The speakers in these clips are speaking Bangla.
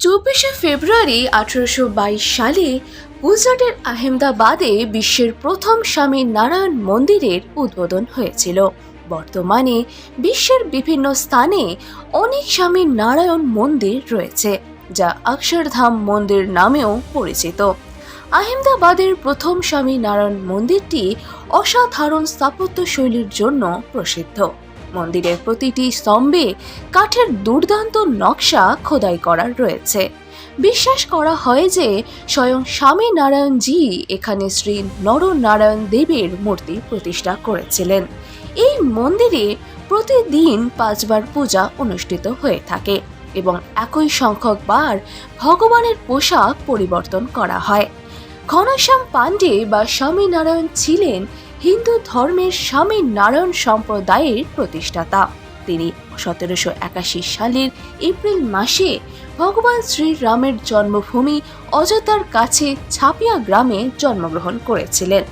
চব্বিশে ফেব্রুয়ারি আঠারোশো বাইশ সালে গুজরাটের আহমেদাবাদে বিশ্বের প্রথম স্বামী নারায়ণ মন্দিরের উদ্বোধন হয়েছিল। বর্তমানে বিশ্বের বিভিন্ন স্থানে অনেক স্বামী নারায়ণ মন্দির রয়েছে, যা অক্ষরধাম মন্দির নামেও পরিচিত। আহমেদাবাদের প্রথম স্বামী নারায়ণ মন্দিরটি অসাধারণ স্থাপত্য শৈলীর জন্য প্রসিদ্ধ। মন্দিরের প্রতিটি স্তম্ভে কাঠের দুর্দান্ত নকশা খোদাই করা রয়েছে। বিশ্বাস করা হয় যে স্বয়ং স্বামী নারায়ণজি এখানে শ্রী নরনারায়ণ দেবের মূর্তি প্রতিষ্ঠা করেছিলেন। এই মন্দিরে প্রতিদিন পাঁচবার পূজা অনুষ্ঠিত হয়ে থাকে এবং একই সংখ্যক বার ভগবানের পোশাক পরিবর্তন করা হয়। ঘনশ্যাম পাণ্ডে বা স্বামী নারায়ণ ছিলেন হিন্দু ধর্মের স্বামী নারায়ণ সম্প্রদায়ের প্রতিষ্ঠাতা। তিনি সতেরোশো একাশি সালের এপ্রিল মাসে ভগবান শ্রীরামের জন্মভূমি অযোধ্যার কাছে ছাপিয়া গ্রামে জন্মগ্রহণ করেছিলেন।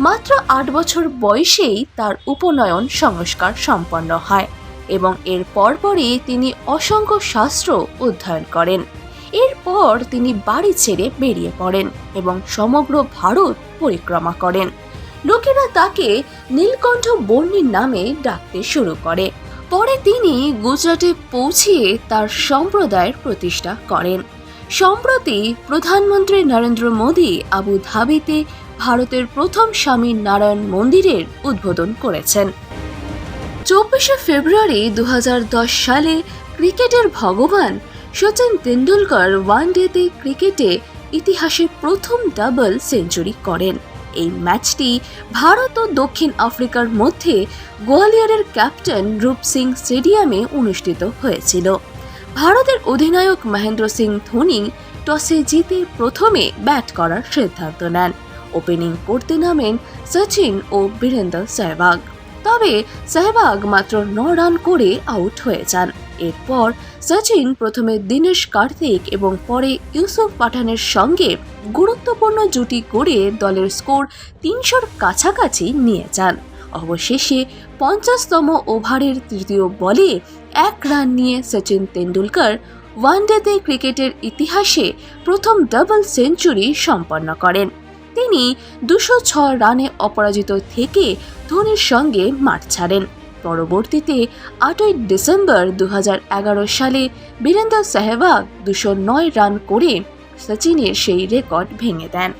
মাত্র আট বছর বয়সেই তার উপনয়ন সংস্কার সম্পন্ন হয় এবং এর পরপরই তিনি অসংখ্য শাস্ত্র অধ্যয়ন করেন। এরপর তিনি বাড়ি ছেড়ে বেরিয়ে পড়েন এবং সমগ্র ভারত পরিক্রমা করেন। লোকেরা তাকে নীলকণ্ঠ বর্ণির নামে ডাকতে শুরু করে। পরে তিনি গুজরাটে পৌঁছিয়ে তার সম্প্রদায়ের প্রতিষ্ঠা করেন। সম্প্রতি প্রধানমন্ত্রী নরেন্দ্র মোদী আবু ধাবিতে ভারতের প্রথম স্বামী নারায়ণ মন্দিরের উদ্বোধন করেছেন। চব্বিশে ফেব্রুয়ারি দু হাজার দশ সালে ক্রিকেটের ভগবান সচিন তেন্ডুলকর ওয়ান ডেতে ক্রিকেটে ইতিহাসে প্রথম ডাবল সেঞ্চুরি করেন। এই ম্যাচটি ভারত ও দক্ষিণ আফ্রিকার মধ্যে গোয়ালিয়রের ক্যাপ্টেন রূপ সিং স্টেডিয়ামে অনুষ্ঠিত হয়েছিল। ভারতের অধিনায়ক মহেন্দ্র সিং ধোনি টসে জিতে প্রথমে ব্যাট করার সিদ্ধান্ত নেন। ওপেনিং করতে নামেন সচিন ও বীরেন্দ্র সেহবাগ। তবে সেহবাগ মাত্র ন রান করে আউট হয়ে যান। এরপর সচিন প্রথমে দীনেশ কার্তিক এবং পরে ইউসুফ পাঠানের সঙ্গে গুরুত্বপূর্ণ জুটি করে দলের স্কোর তিনশোর কাছাকাছি নিয়ে যান। অবশেষে পঞ্চাশতম ওভারের তৃতীয় বলে এক রান নিয়ে সচিন তেন্ডুলকর ওয়ানডেতে ক্রিকেটের ইতিহাসে প্রথম ডাবল সেঞ্চুরি সম্পন্ন করেন। তিনি দুশো রানে অপরাজিত থেকে ধোনির সঙ্গে মাঠ ছাড়েন। পরবর্তীতে আটই ডিসেম্বর দু হাজার এগারো সালে বীরেন্দ্র সেহবাগ দুশো নয় রান করে সচিনের সেই রেকর্ড ভেঙে দেন।